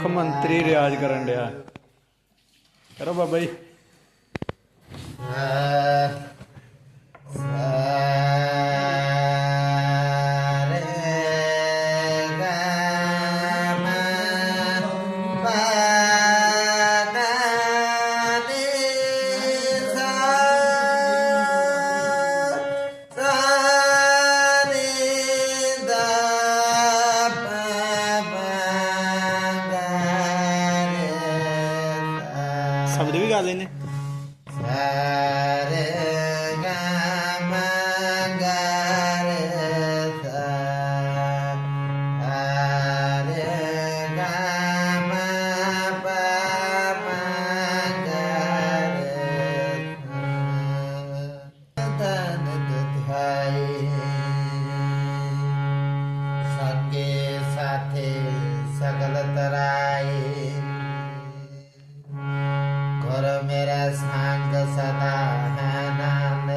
ਮੁੱਖ ਮੰਤਰੀ ਰਿਆਜ਼ ਕਰਨ ਡਿਆ। ਕਰੋ ਬਾਬਾ ਜੀ। ਸ਼ਬਦ ਵੀ ਗਾ ਲੈਨੇ ਸਾਰੇ ਗਮ ਗਰੇ ਸਾ ਸਾਰੇ ਗਮ ਸਾਥੇ ਸਗਲ ਤਰਾ ਮੇਰਾ ਸੰਗ ਸਦਾ ਹੈ ਨਾਮ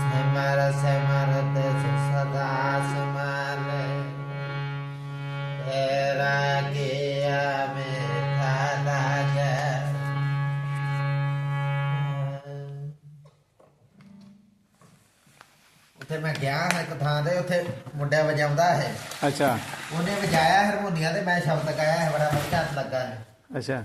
ਸਿਮਰ ਸਿਮਰਤ ਸਦਾ ਸਮਾਨ ਤੇਰਾ ਕੀਆ ਮੇਠਾ ਲਾਗ ਉੱਥੇ ਮੈਂ ਗਿਆ ਹਾਂ ਇੱਕ ਥਾਂ ਤੇ ਉੱਥੇ ਮੁੰਡਾ ਵਜਾਉਂਦਾ ਹੈ ਅੱਛਾ ਉਹਨੇ ਵਜਾਇਆ ਹਾਰਮੋਨੀਆ ਤੇ ਮੈਂ ਸ਼ਬਦ ਗਾਇਆ ਹੈ ਬੜਾ ਵਧੀਆ ਲੱਗਾ ਹੈ ਅੱਛਾ